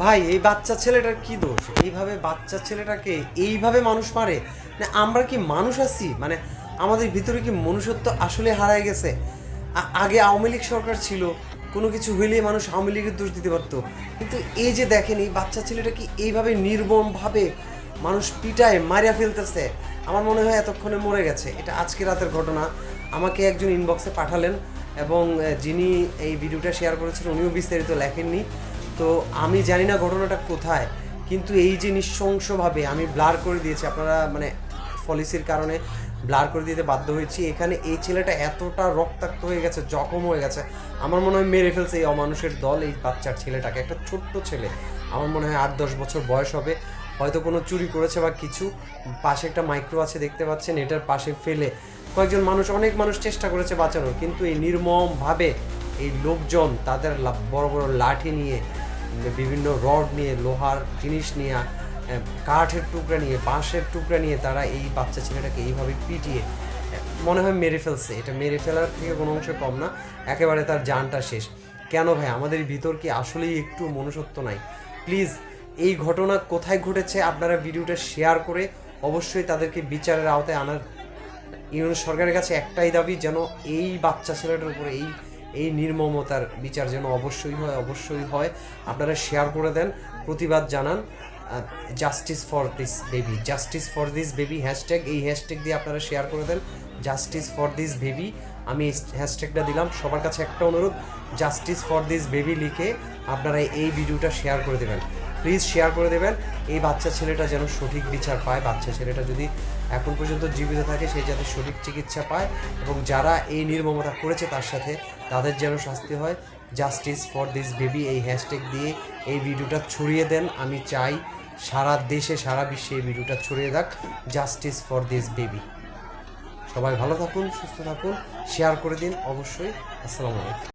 ভাই, এই বাচ্চা ছেলেটার কি দোষ? এইভাবে বাচ্চা ছেলেটাকে এইভাবে মানুষ মারে? না আমরা কি মানুষ আছি? মানে আমাদের ভিতরে কি মনুষ্যত্ব আসলে হারায় গেছে? আগে আওয়ামী লীগ সরকার ছিল, কোনো কিছু হইলে মানুষ আওয়ামী লীগের দোষ দিতে পারতো। কিন্তু এই যে দেখেন, এই বাচ্চা ছেলেটা কি এইভাবে নির্মমভাবে মানুষ পিটায়, মারিয়া ফেলতেছে। আমার মনে হয় এতক্ষণে মরে গেছে। এটা আজকে রাতের ঘটনা। আমাকে একজন ইনবক্সে পাঠালেন এবং যিনি এই ভিডিওটা শেয়ার করেছেন, উনিও বিস্তারিত লেখেননি। তো আমি জানি না ঘটনাটা কোথায়, কিন্তু এই যে নৃশংসভাবে আমি ব্লার করে দিয়েছি, আপনারা মানে পলিসির কারণে ব্লার করে দিতে বাধ্য হয়েছি। এখানে এই ছেলেটা এতটা রক্তাক্ত হয়ে গেছে, জখম হয়ে গেছে। আমার মনে হয় মেরে ফেলছে এই অমানুষের দল, এই বাচ্চার ছেলেটাকে। একটা ছোট্ট ছেলে। আমার মনে হয় আট, দশ বছর বয়স হবে। হয়তো কোনো চুরি করেছে বা কিছু। পাশে একটা মাইক্রো আছে, দেখতে পাচ্ছেন, এটার পাশে ফেলে। কয়েকজন মানুষ, অনেক মানুষ চেষ্টা করেছে বাঁচানোর, কিন্তু এই নির্মমভাবে এই লোকজন তাদের বড় বড় লাঠি নিয়ে, বিভিন্ন রড নিয়ে, লোহার জিনিস নিয়ে কাঠের টুকরা নিয়ে, বাঁশের টুকরা নিয়ে তারা এই বাচ্চা ছেলেটাকে এইভাবে পিটিয়ে মনে হয় মেরে ফেলছে। এটা মেরে ফেলার থেকে কোনো অংশে কম না, একেবারে তার জানটা শেষ। কেন ভাই, আমাদের ভিতর কি আসলেই একটু মনুষ্যত্ব নাই? প্লিজ এই ঘটনা কোথায় ঘটেছে আপনারা ভিডিওটা শেয়ার করে অবশ্যই তাদেরকে বিচারের আওতায় আনার। ইউনিয়ন সরকারের কাছে একটাই দাবি, যেন এই বাচ্চা ছেলেটার উপরে এই এই নির্মমতার বিচার যেন অবশ্যই হয় অবশ্যই হয়। আপনারা শেয়ার করে দেন, প্রতিবাদ জানান। Justice for this baby justice for this baby hashtag এই হ্যাশট্যাগ দিয়ে আপনারা শেয়ার করে দেন জাস্টিস ফর দিস বেবি আমি হ্যাশট্যাগটা দিলাম, সবার কাছে একটা অনুরোধ জাস্টিস ফর দিস বেবি লিখে আপনারা এই ভিডিওটা শেয়ার করে দেবেন। প্লিজ শেয়ার করে দেবেন, এই বাচ্চা ছেলেটা যেন সঠিক বিচার পায়, বাচ্চা ছেলেটা যদি এখন পর্যন্ত জীবিত থাকে, সে যাতে সঠিক চিকিৎসা পায় এবং যারা এই নির্মমতা করেছে তার সাথে তাদের যেন শাস্তি হয় জাস্টিস ফর দিস বেবি এই হ্যাশট্যাগ দিয়ে এই ভিডিওটা ছড়িয়ে দেন, আমি চাই সারা দেশে, সারা বিশ্বে এই ভিডিওটা ছড়িয়ে দেখ জাস্টিস ফর দিস বেবি সবাই ভালো থাকুন, সুস্থ থাকুন শেয়ার করে দিন, অবশ্যই। আসসালামু আলাইকুম।